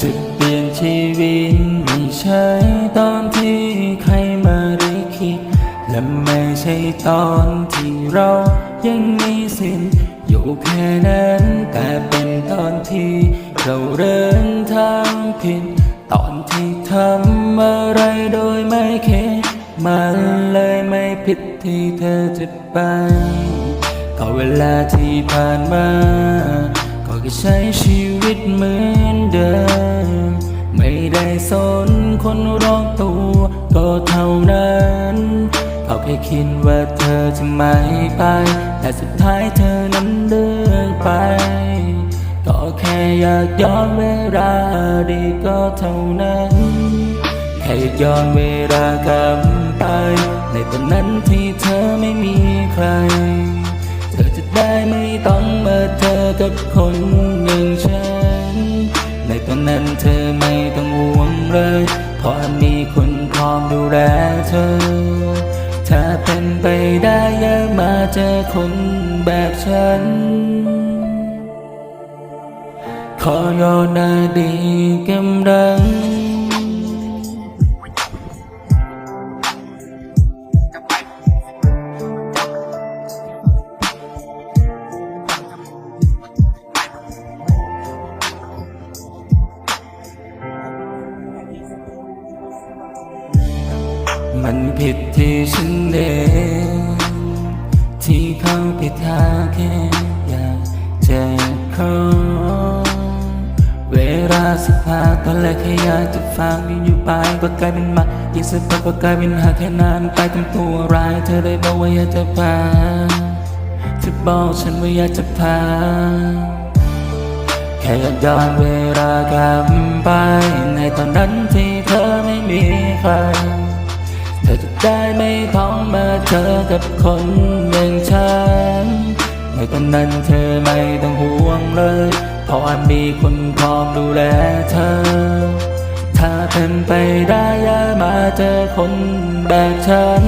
จุดเปลี่ยนชีวิตไม่ใช่ตอนที่ใคร และไม่ใช่ตอนที่เรายังมีสิทธิ์อยู่แค่นั้นแต่เป็นตอนที่เราเดินทางผิด ตอนที่ทำอะไรโดยไม่คิดมันเลยไม่ผิดที่เธอจะไปก็เวลาที่ผ่านมาก็แค่ใช้ชีวิตเหมือนเดิม ไม่ได้สนคนรอบตัวก็เท่านั้น เขาแค่คิดว่าเธอจะไม่ไป แต่สุดท้ายเธอนั้นเลือกไป ก็แค่อยากย้อนเวลาดีก็เท่านั้น แค่อยากย้อนเวลากลับไป ในตอนนั้นที่เธอไม่มีใคร เธอจะได้ไม่ต้องมาเธอกับคนอย่างฉัน ในตอนนั้นเธอไม่ต้องห่วงเลย เพราะมีคนพร้อมดูแลเธอ ถ้าเป็นไปได้อย่ามาเจอคนแบบฉัน ขอย้อนาดีกำลัง มันผิดที่ฉันเองที่เขาไปทางแค่อยากเจอเขาเวลาสักพักตอนแรกแค่อยากจะฟังยิ่งอยู่ไปก็กลายเป็นมายิ่งสักพักก็กลายเป็นหาแค่นานไปทำตัวร้ายเธอเลยบอกว่าอยากจะพาเธอบอกฉันว่าอยากจะพาแค่อยากย้อนเวลากลับไปในตอนนั้นที่เธอไม่มีใคร ธอจะได้ไม่ต้องมาเจอกับคนอย่างฉัน ในตอนนั้นเธอไม่ต้องห่วงเลย เพราะมีคนพร้อมดูแลเธอ ถ้าเป็นไปได้อย่ามาเจอคนแบบฉัน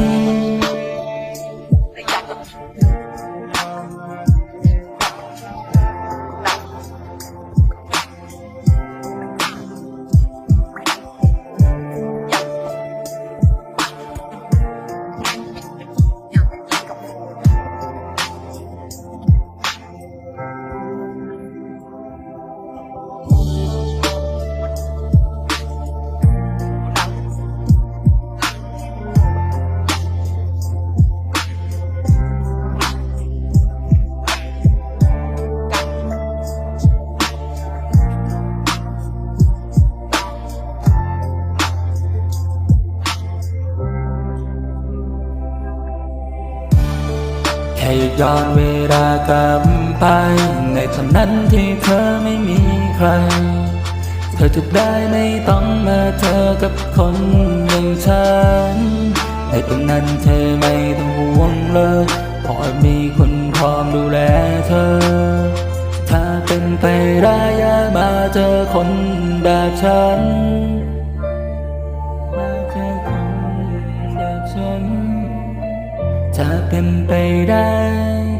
แค่ย้อนเวลากลับไป ในตอนนั้นที่เธอไม่มีใคร เธอจะได้ไม่ต้องมาเธอกับคนอย่างฉัน ในตอนนั้นเธอไม่ต้องห่วงเลยเพราะมีคนพร้อมดูแลเธอ ถ้าเป็นไปได้อย่ามาเจอคนแบบฉัน ถ้าเป็นไปได้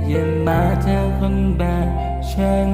อย่ามาเจอคนแบบฉัน